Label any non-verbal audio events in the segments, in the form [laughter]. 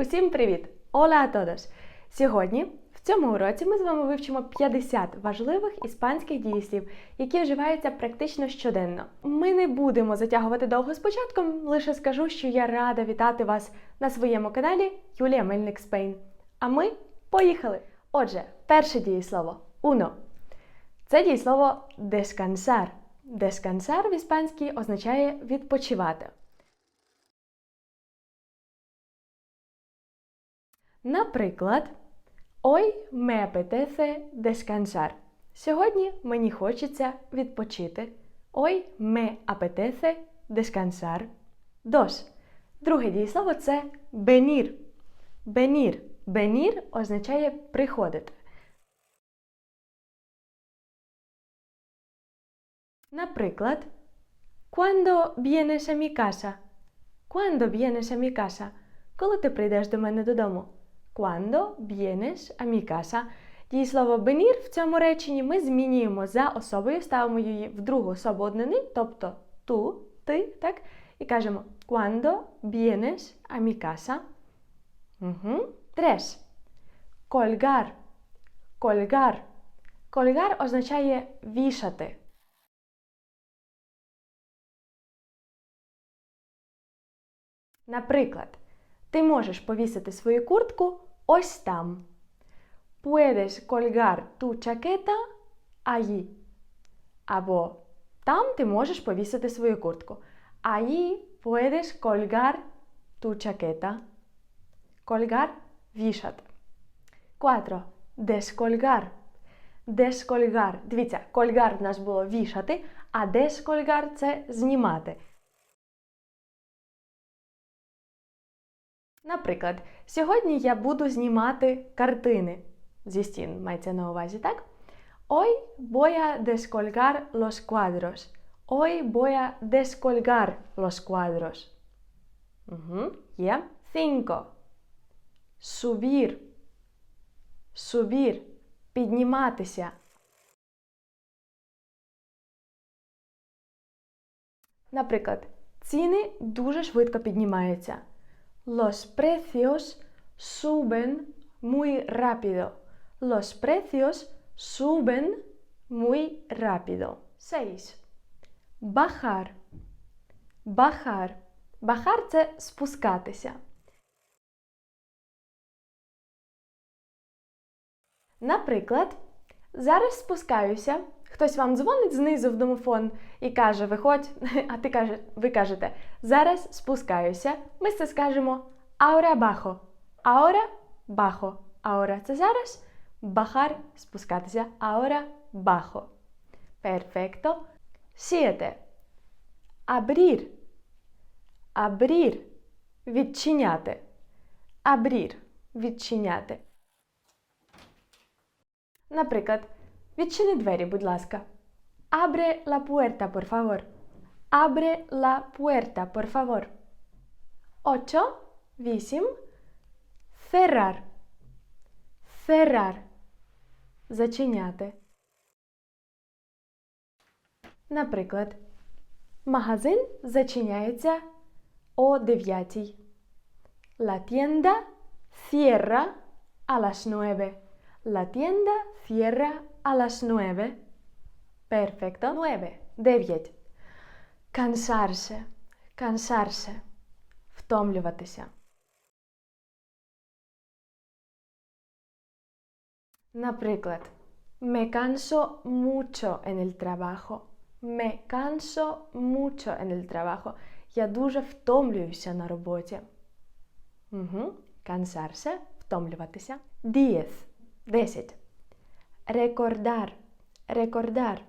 Усім привіт! Hola a! Сьогодні в цьому уроці ми з вами вивчимо 50 важливих іспанських дієслів, які вживаються практично щоденно. Ми не будемо затягувати довго з початком, лише скажу, що я рада вітати вас на своєму каналі Юлія Мельник Спейн. А ми поїхали! Отже, перше дієслово uno. Це дієслово descansar. Descansar в іспанській означає відпочивати. Наприклад, Hoy me apetece descansar. Сьогодні мені хочеться відпочити. Hoy me apetece descansar. Dos. Друге дієслово це venir. Venir. Venir означає приходити. Наприклад, Cuando vienes a mi casa? Cuando vienes a mi casa? Коли ти прийдеш до мене додому? Cuando vienes a mi casa? Дієслово venir в цьому реченні ми змінюємо за особою, ставимо її в другу особу однини, тобто ту, ти, так? І кажемо Cuando vienes a mi casa? Угу. Tres. Colgar. Colgar. Colgar означає вішати. Наприклад, ти можеш повісити свою куртку ось там. Puedes colgar tu chaqueta allí. Або там ти можеш повісити свою куртку. Allí puedes colgar tu chaqueta. Colgar – вішати. 4. Descolgar. Descolgar. Дивіться, colgar в нас було вішати, а descolgar – це знімати. Наприклад, сьогодні я буду знімати картини зі стін, мається на увазі, так? Hoy voy a los cuadros. Hoy voy a los cuadros. Угу, є. Cinco. Subir. Subir. Підніматися. Наприклад, ціни дуже швидко піднімаються. Los precios suben muy rápido. Los precios suben muy rápido. 6. Bajar. Bajar. Bajar – це спускатися. Наприклад, зараз спускаюся. Хтось вам дзвонить знизу в домофон і каже, виходь, [laughs] а ти каже, ви кажете, зараз спускаюся. Ми це скажемо ahora bajo. Ahora bajo. Ahora – це зараз. Bajar – спускатися. Ahora bajo. Perfecto. Siete. Abrir. Abrir. Відчиняти. Abrir. Відчиняти. Наприклад, відчини двері, будь ласка. La puerta, por favor. Abre la puerta, por favor. Ocho. Вісім. Cerrar. Cerrar. Зачиняти. Наприклад, магазин зачиняється о 9. La tienda cierra a las 9. La tienda cierra a las 9. Perfecto. 9. 9. Cansarse. Cansarse. Втомлюватися. Наприклад, me canso mucho en el trabajo. Me canso mucho en el trabajo. Я дуже втомлююся на роботі. Угу. Cansarse – втомлюватися. Diez. Десять. Рекордар. Рекордар.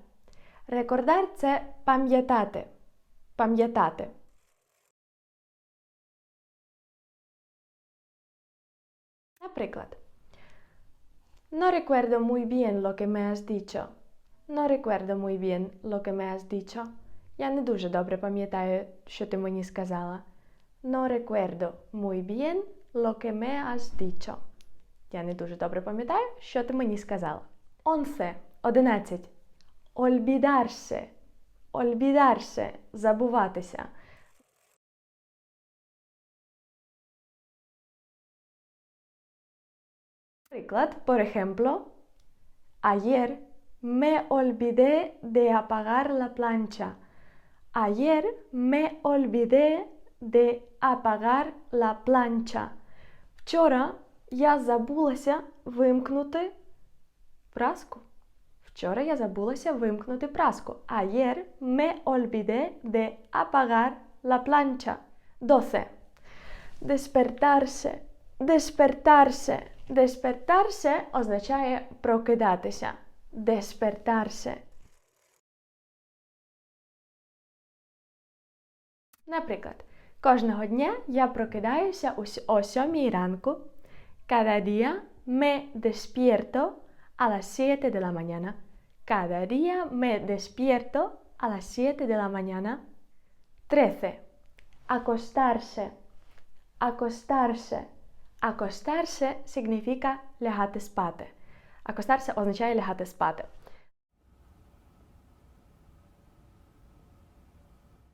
Рекордар – це пам'ятати. Пам'ятати. Наприклад, No recuerdo muy bien lo que me has dicho. No recuerdo muy bien lo que me has dicho. Я не дуже добре пам'ятаю, що ти мені сказала. No recuerdo muy bien lo que me has dicho. Я не дуже добре пам'ятаю, що ти мені сказала. Once. Одинадцять. Olvidarse. Olvidarse. Забуватися. Приклад, por ejemplo, ayer me olvidé de apagar la plancha. Ayer me olvidé de apagar la plancha. Вчора я забулася вимкнути праску. Вчора я забулася вимкнути праску. Ayer me olvidé de apagar la plancha. 12. Despertarse. Despertarse. Despertarse означає прокидатися. Despertarse. Наприклад, кожного дня я прокидаюся о 7 ранку. Cada día me despierto a las 7 de la mañana. Cada día me despierto a las 7 de la mañana. 13. Acostarse. Acostarse. Acostarse significa лягати спати. Acostarse означає лягати спати.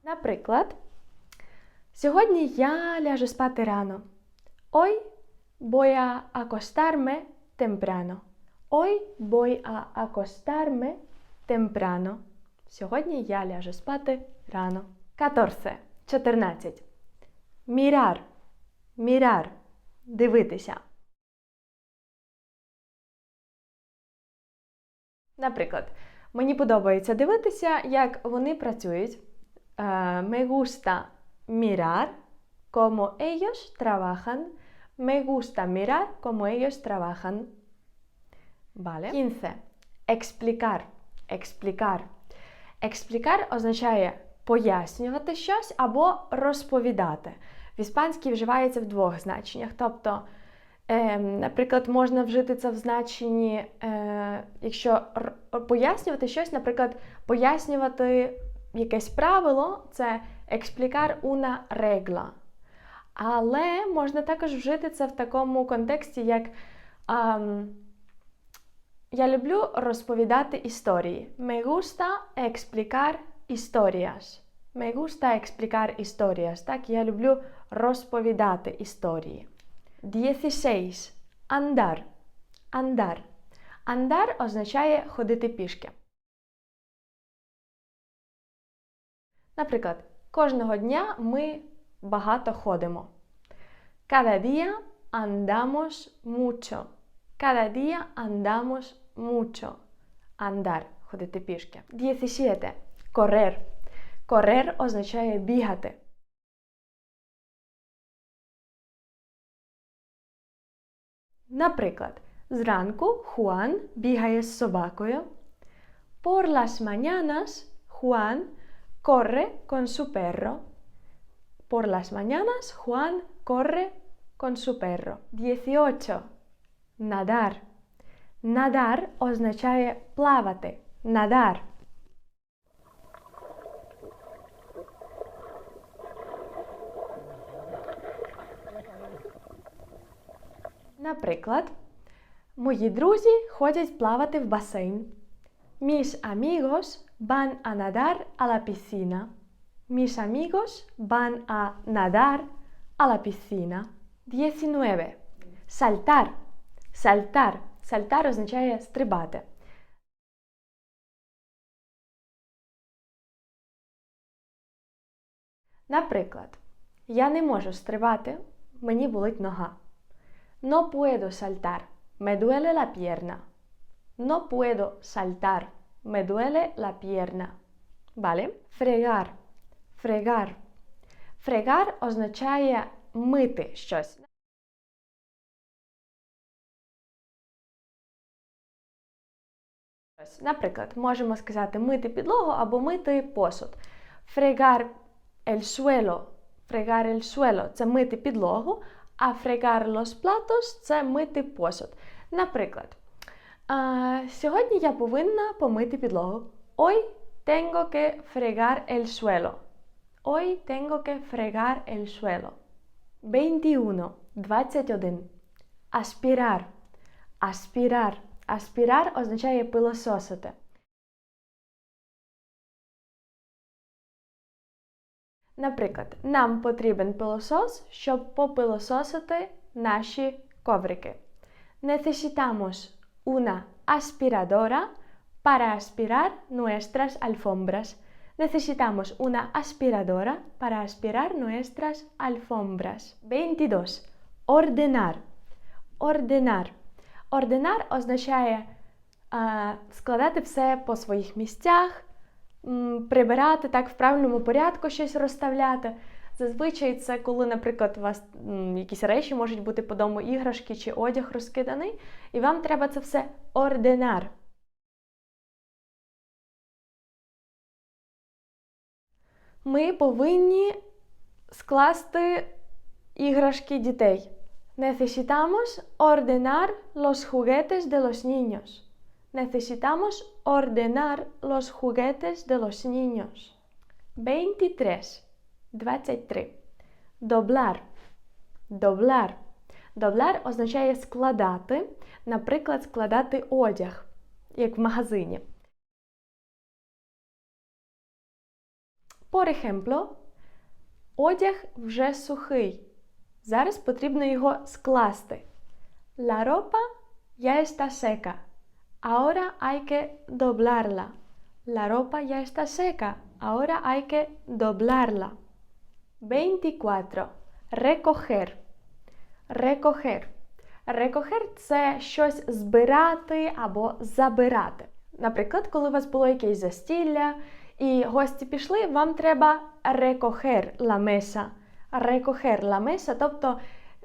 Наприклад, сьогодні я ляжу спати рано. Hoy voy a acostarme temprano. Hoy voy a acostarme temprano. Сьогодні я ляжу спати рано. 14. 14. Mirar. Mirar. Дивитися. Наприклад, мені подобається дивитися, як вони працюють. Е, Me gusta mirar cómo ellos trabajan. Me gusta mirar cómo ellos trabajan. Vale. 15. Explicar. Explicar. Explicar означає пояснювати щось або розповідати. В іспанській вживається в двох значеннях. Тобто, е, наприклад, можна вжити це в значенні, е, якщо пояснювати щось, наприклад, пояснювати якесь правило це explicar una regla. Але можна також вжити це в такому контексті, як ам, я люблю розповідати історії. Me gusta explicar historias. Me gusta explicar historias. Так, я люблю розповідати історії. 16. Andar. Andar. Andar означає ходити пішки. Наприклад, кожного дня ми багато ходимо. Cada día andamos mucho. Cada día andamos mucho. Andar ходити пішки. 17. Correr. Correr означає бігати. Наприклад, зранку Хуан бігає з собакою. Por las mañanas Juan corre con su perro. Por las mañanas Juan corre con su perro. 18. Nadar. Nadar означає плавати. Nadar. Наприклад, мої друзі ходять плавати в басейн. Mis amigos van a nadar a la piscina. Mis amigos van a nadar a la piscina. 19. Saltar. Saltar. Saltar означає стрибати. Наприклад, я не можу стрибати, мені болить нога. No puedo saltar, me duele la pierna. No puedo saltar, me duele la pierna. Vale? Fregar. Fregar. Fregar означає мити щось. Наприклад, можемо сказати мити підлогу або мити посуд. Fregar el suelo. Fregar el suelo – це мити підлогу, а fregar los platos – це мити посуд. Наприклад, сьогодні я повинна помити підлогу. Hoy tengo que fregar el suelo. Hoy tengo que fregar el suelo. 21. 21. Aspirar. Aspirar. Aspirar означає пилососити. Наприклад, нам потрібен пилосос, щоб попилососити наші коврики. Necesitamos una aspiradora para aspirar nuestras alfombras. Necesitamos una aspiradora para aspirar nuestras alfombras. 22. Ординар. Ординар. Ординар означає а, складати все по своїх місцях, прибирати так в правильному порядку щось розставляти. Зазвичай це коли, наприклад, у вас якісь речі можуть бути по дому іграшки чи одяг розкиданий, і вам треба це все ординар. Ми повинні скласти іграшки дітей. Necesitamos ordenar los juguetes de los niños. Necesitamos ordenar los juguetes de los niños. 23. 23. Добляр. Добляр. Добляр означає складати, наприклад, складати одяг, як в магазині. Por ejemplo, одяг вже сухий. Зараз потрібно його скласти. La ropa ya está seca. Ahora hay que doblarla. La ropa ya está seca. Ahora hay que doblarla. 24. Recoger. Recoger. Recoger – це щось збирати або забирати. Наприклад, коли у вас було якесь застілля і гості пішли, вам треба recoger la mesa. Recoger la mesa, тобто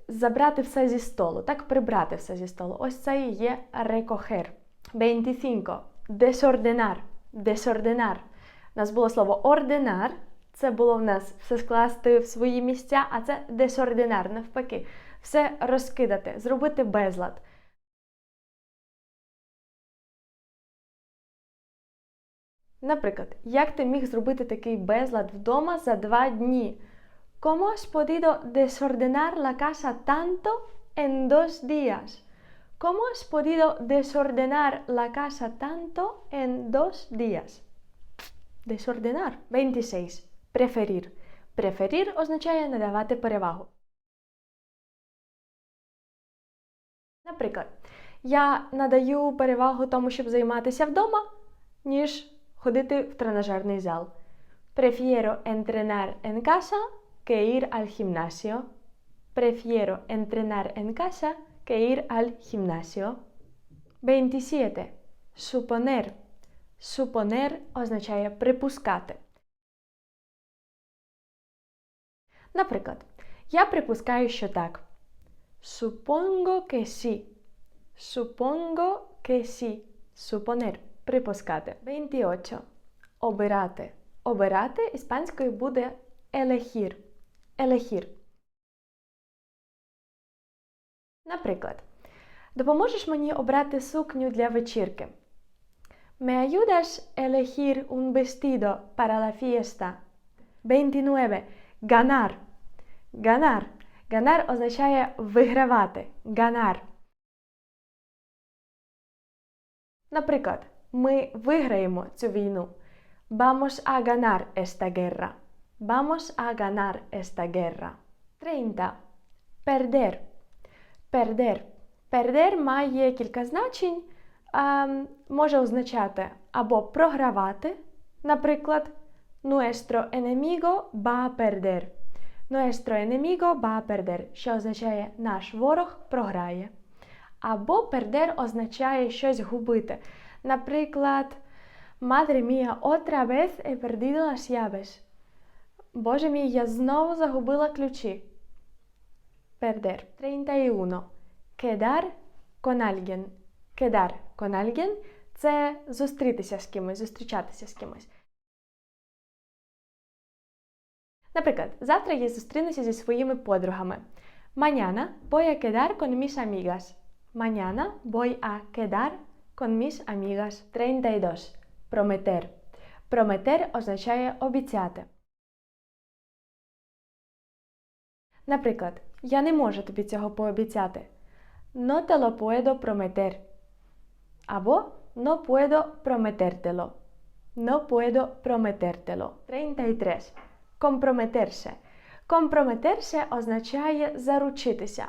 забрати все зі столу, так прибрати все зі столу. Ось це і є recoger. 25. Desordenar. Desordenar. У нас було слово ординар. Це було в нас все скласти в свої місця, а це десординар, навпаки. Все розкидати, зробити безлад. Наприклад, як ти міг зробити такий безлад вдома за два дні? ¿Cómo has podido desordenar la casa tanto en dos días? ¿Cómo has podido desordenar la casa tanto en dos días? Desordenar. 26. Preferir. Preferir означає надавати перевагу. Наприклад, я надаю перевагу тому, щоб займатися вдома, ніж ходити в тренажерний зал. Prefiero entrenar en casa que ir al gimnasio. Prefiero entrenar en casa que ir al gimnasio. 27. Suponer. Suponer означає припускати. Наприклад, я припускаю, що так. Supongo que sí. Supongo que sí. Suponer. Припускати. 28. Обирати. Обирати іспанською буде elegir. Elegir. Наприклад, допоможеш мені обрати сукню для вечірки? ¿Me ayudas elegir un vestido para la fiesta? 29. Ganar. Ganar. Ganar означає вигравати. Ganar. Наприклад, ми виграємо цю війну. Vamos a ganar esta guerra. Vamos a ganar esta guerra. 30. Perder. Perder. Perder має кілька значень. А, може означати або програвати, наприклад, nuestro enemigo va a perder. Nuestro enemigo va a perder, що означає наш ворог програє. Або perder означає щось губити. Наприклад, Madre mía, otra vez he perdido las llaves. Боже мій, я знову загубила ключі. Perder. 31. Quedar con alguien. Quedar con це зустрітися з кимось, зустрічатися з кимось. Наприклад, завтра я зустрінуся зі своїми подругами. Mañana voy a quedar con mis amigas. Mañana voy a quedar con mis amigas. 32. Prometer. Prometer означає обіцяти. Наприклад, я не можу тобі цього пообіцяти. No te lo puedo prometer. Або no puedo prometértelo. No puedo prometértelo. 33. Comprometerse. Comprometerse означає заручитися.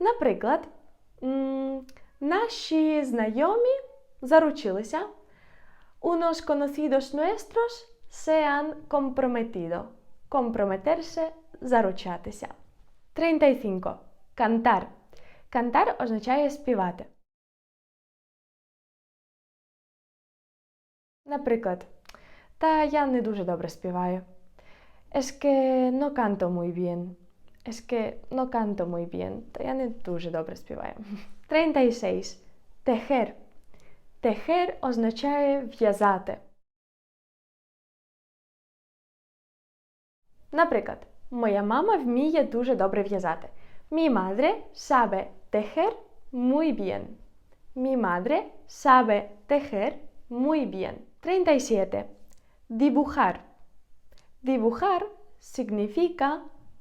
Наприклад, наші знайомі заручилися. Unos conocidos nuestros se han comprometido. Comprometerse – заручатися. 35. Кантар. Кантар означає співати. Наприклад, та я не дуже добре співаю. Es que no canto muy bien. Es que no canto muy bien. Та я не дуже добре співаю. 36. Техер. Техер означає в'язати. Наприклад, моя мама вміє дуже добре в'язати. Mi madre sabe tejer muy bien. Mi madre sabe tejer muy bien. 37. Dibujar. Dibujar significa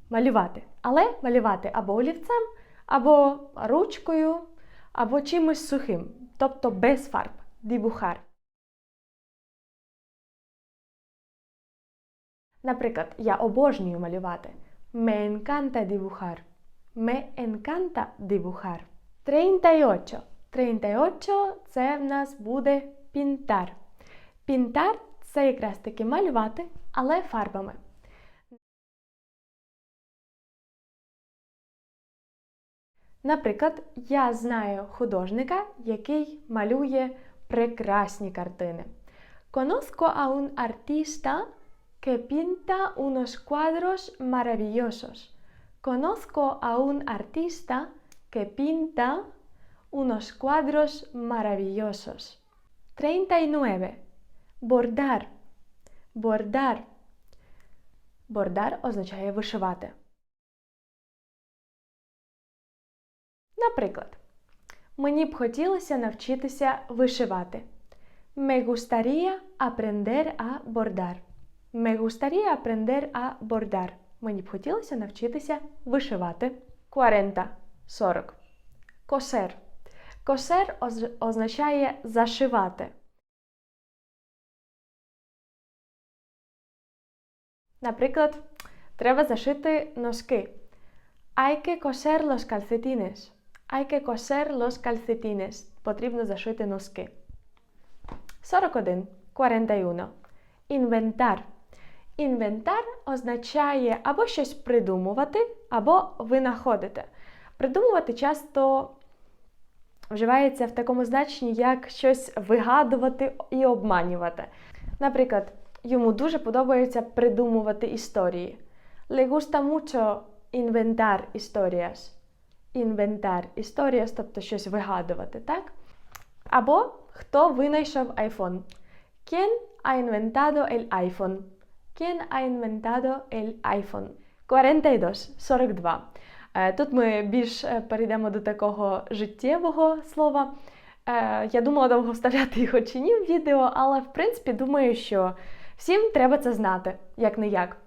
малювати. Але малювати або олівцем, або ручкою, або чимось сухим, тобто без фарб. Dibujar. Наприклад, я обожнюю малювати. Me encanta dibujar. Me encanta dibujar. 38. 38 це в нас буде пінтар. Пінтар це якраз таки малювати, але фарбами. Наприклад, я знаю художника, який малює прекрасні картини. Conozco a un artista que pinta unos cuadros maravillosos. Conozco a un artista que pinta unos cuadros maravillosos. 39. Бордар. Бордар. Бордар означає вишивати. Наприклад, мені б хотілося навчитися вишивати. Me gustaría aprender a bordar. Me gustaría aprender a bordar. Мені б хотілося навчитися вишивати. 40. 40. Косер. Косер оз- означає зашивати. Наприклад, треба зашити носки. Hay que coser los calcetines. Hay que coser los calcetines. Потрібно зашити носки. 41. 41. Інвентар. Інвентар означає або щось придумувати, або винаходити. Придумувати часто вживається в такому значенні, як щось вигадувати і обманювати. Наприклад, йому дуже подобається придумувати історії. Le gusta mucho inventar historias. Inventar historias, тобто щось вигадувати, так? Або хто винайшов iPhone? ¿Quién ha inventado el iPhone? ¿Quién ha inventado el iPhone? 42, 42. Е, Тут ми більш е, перейдемо до такого життєвого слова. Е, Я думала довго вставляти його чи ні в відео, але в принципі думаю, що всім треба це знати, як не як.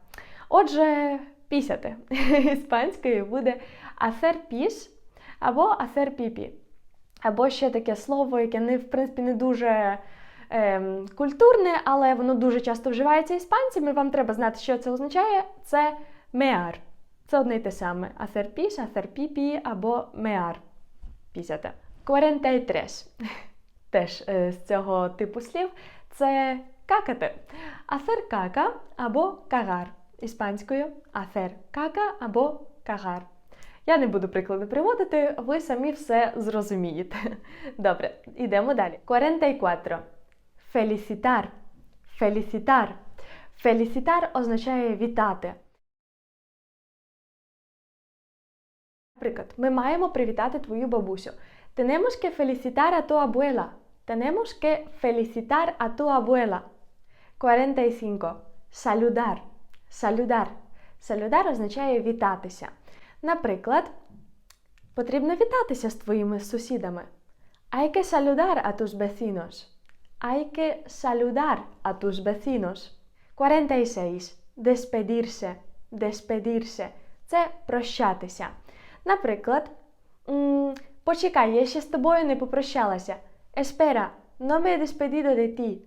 Отже, пісяти [laughs] іспанською буде hacer pis або hacer pipi. Або ще таке слово, яке в принципі не дуже ем, культурне, але воно дуже часто вживається іспанцями. Вам треба знати, що це означає. Це меар. Це одне й те саме. Hacer pipi або меар. Пісяти. 43. Теж е, з цього типу слів. Це какати. Hacer caca або кагар. Іспанською hacer caca або кагар. Я не буду приклади приводити, ви самі все зрозумієте. [laughs] Добре, йдемо далі. 44. Felicitar. Felicitar. Felicitar означає вітати. Наприклад, ми маємо привітати твою бабусю. Tenemos que felicitar a tu abuela. Tenemos que felicitar a tu abuela. 45. Saludar. Saludar. Saludar означає вітатися. Наприклад, потрібно вітатися з твоїми сусідами. Hay que saludar a tus vecinos. Hay que saludar a tus vecinos. 46. Despedirse. Despedirse. Це прощатися. Наприклад, почекай, я ще з тобою не попрощалася. Espera, no me he despedido de ti.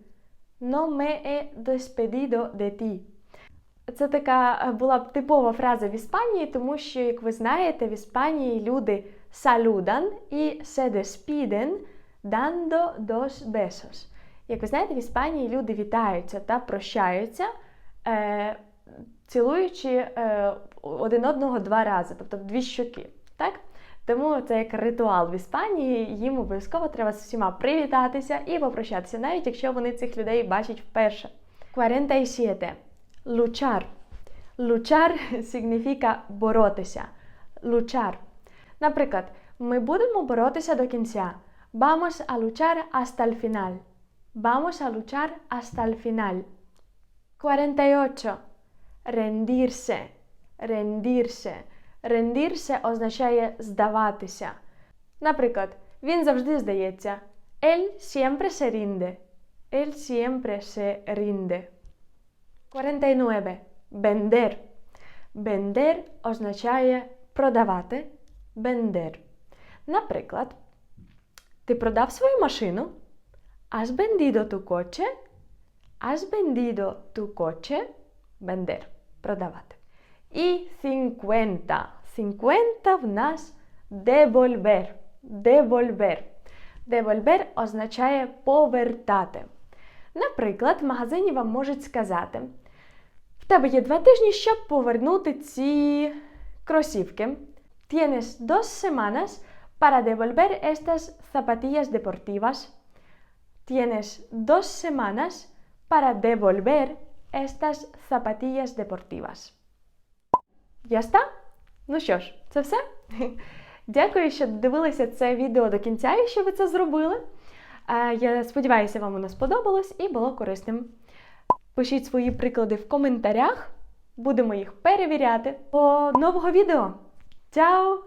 No me he despedido de ti. Це така е, була б типова фраза в Іспанії, тому що, як ви знаєте, в Іспанії люди saludan і se despiden dando dos besos. Як ви знаєте, в Іспанії люди вітаються та прощаються, е, цілуючи е, один одного два рази, тобто дві щоки. Так? Тому це як ритуал в Іспанії, їм обов'язково треба з всіма привітатися і попрощатися, навіть якщо вони цих людей бачать вперше. 47. Luchar. Luchar significa боротися. Luchar. Наприклад, ми будемо боротися до кінця. Vamos a luchar hasta el final. Vamos a luchar hasta el final. 48. Rendirse. Rendirse. Rendirse означає здаватися. Наприклад, він завжди здається. Él siempre se rinde. Él siempre se rinde. 49. Vender. Vender означає продавати. Vender. Наприклад, ти продав свою машину? Has vendido tu coche? Has vendido tu coche? Vender. Продавати. І 50. 50 в нас devolver. Devolver. Devolver означає повертати. Наприклад, в магазині вам можуть сказати: в тебе є два тижні, щоб повернути ці кросівки. Tienes dos semanas para devolver estas zapatillas deportivas. Tienes dos semanas para devolver estas zapatillas deportivas. Яста? Ну що ж, це все. [laughs] Дякую, що дивилися це відео до кінця і що ви це зробили. Я сподіваюся, вам воно сподобалось і було корисним. Пишіть свої приклади в коментарях, будемо їх перевіряти. До нового відео. Чао!